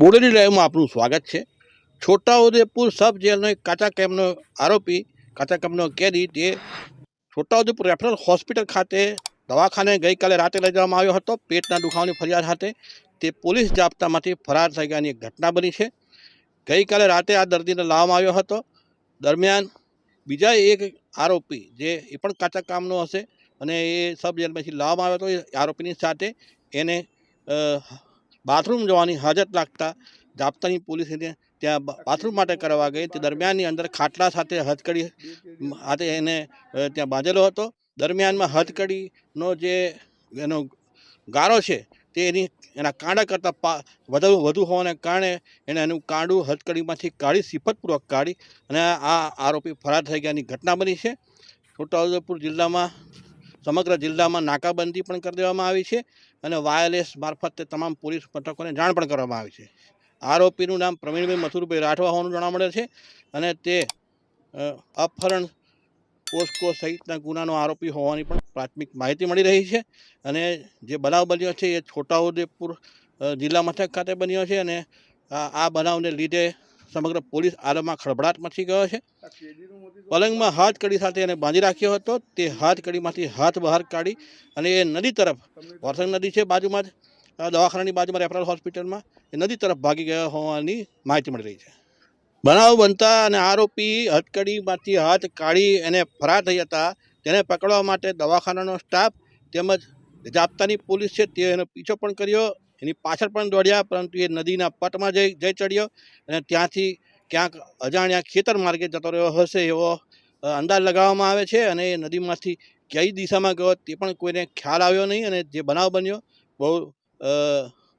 બોડેલી લાઈવમાં આપનું સ્વાગત છે. છોટાઉદેપુર સબ જેલનો એક કાચા કેમ્પનો આરોપી, કાચા કેમ્પનો કેદી, તે છોટાઉદેપુર રેફરલ હોસ્પિટલ ખાતે દવાખાને ગઈકાલે રાતે લઈ જવામાં આવ્યો હતો. પેટના દુખાવાની ફરિયાદ સાથે તે પોલીસ જાપ્તામાંથી ફરાર થઈ ગયાની ઘટના બની છે. ગઈકાલે રાતે આ દર્દીને લાવવામાં આવ્યો હતો. દરમિયાન બીજા એક આરોપી, જે એ પણ કાચા કામનો હશે અને એ સબ જેલમાંથી લાવવામાં આવ્યો હતો, એ આરોપીની સાથે એને બાથરૂમ જવાની હાજત લાગતા જાપ્તાની પોલીસ ત્યાં બાથરૂમ માટે કરવા ગઈ. તે દરમિયાનની અંદર ખાટલા સાથે હથકડી હાથે એને ત્યાં બાંધેલો હતો. દરમિયાનમાં હથકડીનો જે એનો ગારો છે તે એની એના કાંડા કરતાં વધુ વધુ હોવાને કારણે એણે એનું કાંડું હથકડીમાંથી કાઢી સિફતપૂર્વક કાઢી અને આ આરોપી ફરાર થઈ ગયાની ઘટના બની છે. છોટાઉદેપુર જિલ્લામાં સમગ્ર જિલ્લામાં નાકાબંધી પણ કરી દેવામાં આવી છે અને વાયરલેસ મારફતે તમામ પોલીસ મથકોને જાણ પણ કરવામાં આવી છે. આરોપીનું નામ પ્રવીણભાઈ મથુરભાઈ રાઠવા હોવાનું જાણવા મળે છે અને તે અપહરણ પોસ્કો સહિતના ગુનાનો આરોપી હોવાની પણ પ્રાથમિક માહિતી મળી રહી છે અને જે બનાવ બન્યો છે એ છોટાઉદેપુર જિલ્લા મથક ખાતે બન્યો છે અને આ બનાવને લીધે સમગ્ર પોલીસ આલમમાં ખળભળાટ મચી ગયો છે. પલંગમાં હાથ કડી સાથે એને બાંધી રાખ્યો હતો. તે હાથ કડીમાંથી હાથ બહાર કાઢી અને એ નદી તરફ વરસંગ નદી છે બાજુમાં જ દવાખાનાની બાજુમાં રેફરલ હોસ્પિટલમાં એ નદી તરફ ભાગી ગયો હોવાની માહિતી મળી રહી છે. બનાવ બનતા અને આરોપી હથકડીમાંથી હાથ કાઢી એને ફરાર થઈ હતા તેને પકડવા માટે દવાખાનાનો સ્ટાફ તેમજ જાપ્તાની પોલીસ છે તે એનો પીછો પણ કર્યો. એની પાછળ પણ દોડ્યા, પરંતુ એ નદીના પટમાં જઈ જઈ ચડ્યો અને ત્યાંથી ક્યાંક અજાણ્યા ખેતર માર્ગે જતો રહ્યો હશે એવો અંદાજ લગાવવામાં આવે છે અને એ નદીમાંથી કઈ દિશામાં ગયો તે પણ કોઈને ખ્યાલ આવ્યો નહીં અને જે બનાવ બન્યો બહુ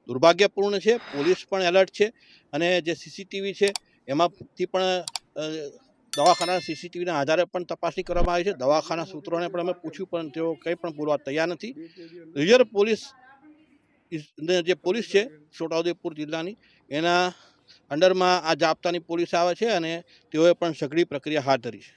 દુર્ભાગ્યપૂર્ણ છે. પોલીસ પણ એલર્ટ છે અને જે સીસીટીવી છે એમાંથી પણ દવાખાના સીસીટીવીના આધારે પણ તપાસણી કરવામાં આવી છે. દવાખાના સૂત્રોને પણ અમે પૂછ્યું, પણ તેઓ કંઈ પણ બોલવા તૈયાર નથી. રિઝર્વ પોલીસ જે પોલીસ છે, છોટાઉદેપુર જિલ્લાની, એના અંડરમાં આ જાપ્તાની પોલીસ આવે છે અને તેઓએ પણ સઘળી પ્રક્રિયા હાથ ધરી છે.